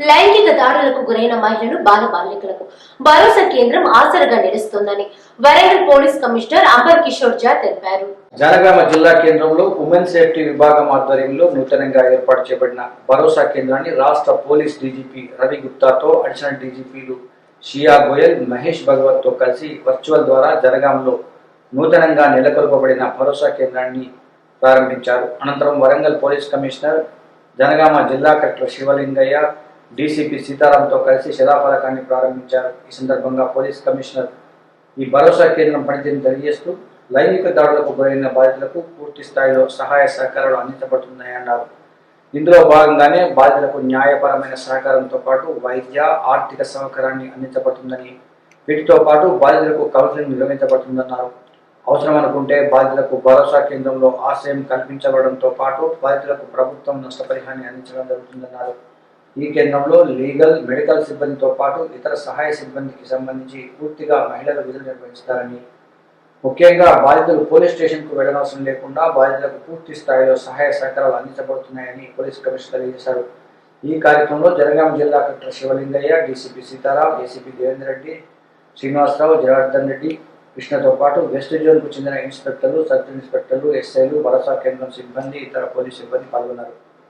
లైంగిక దాడులకు గురైన మహిళలు బాల బాలికలకు భరోసా కేంద్రం ఆసరగా నిలుస్తోందని వరంగల్ పోలీస్ కమిషనర్ అంబర్ కిషోర్ జా తెలిపారు. జనగామ జిల్లా కేంద్రంలో ఉమెన్ సేఫ్టీ విభాగం ఆధ్వర్యంలో నూతనంగా ఏర్పాటు చేయబడిన భరోసా కేంద్రాన్ని రాష్ట్ర పోలీస్ డీజీపీ రవి గుప్తాతో అడిషనల్ డీజీపీలు షియా గోయల్ మహేష్ భగవత్తో కలిసి వర్చువల్ ద్వారా జనగాంలో నూతనంగా నెలకొల్పబడిన భరోసా కేంద్రాన్ని ప్రారంభించారు. అనంతరం వరంగల్ పోలీస్ కమిషనర్ జనగామ జిల్లా కలెక్టర్ శివలింగయ్య డీసీపీ సీతారాంతో కలిసి శిలాఫలకాన్ని ప్రారంభించారు. ఈ సందర్భంగా పోలీస్ కమిషనర్ ఈ భరోసా కేంద్రం పనితీరును తెలియజేస్తూ లైంగిక దాడులకు గురైన బాధితులకు పూర్తి స్థాయిలో సహాయ సహకారాలు అందించబడుతున్నాయని అన్నారు. ఇందులో భాగంగానే బాధితులకు న్యాయపరమైన సహకారంతో పాటు వైద్య ఆర్థిక సహకారాన్ని అందించబడుతుందని వీటితో పాటు బాధితులకు కౌన్సిలింగ్ నిర్వహించబడుతుందన్నారు. అవసరం అనుకుంటే బాధితులకు భరోసా కేంద్రంలో ఆశ్రయం కల్పించబడంతో పాటు బాధితులకు ప్రభుత్వం నష్టపరిహారాన్ని అందించడం జరుగుతుందన్నారు. ఈ కేంద్రంలో లీగల్ మెడికల్ సిబ్బందితో పాటు ఇతర సహాయ సిబ్బందికి సంబంధించి పూర్తిగా మహిళలు విధులు నిర్వహిస్తారని ముఖ్యంగా బాధితులు పోలీస్ స్టేషన్కు వెళ్ళనవసరం లేకుండా బాధితులకు పూర్తి స్థాయిలో సహాయ సహకారాలు అందించబడుతున్నాయని పోలీస్ కమిషనర్ తెలియజేశారు. ఈ కార్యక్రమంలో జనగామ జిల్లా collector Shivalingaiah DCP Sitaram ACP Devender Reddy Srinivasarao Janardhan Reddy కృష్ణతో పాటు వెస్ట్ జోన్కు చెందిన ఇన్స్పెక్టర్లు సబ్ ఇన్స్పెక్టర్లు ఎస్ఐలు భరోసా కేంద్రం సిబ్బంది ఇతర పోలీస్ సిబ్బంది పాల్గొన్నారు.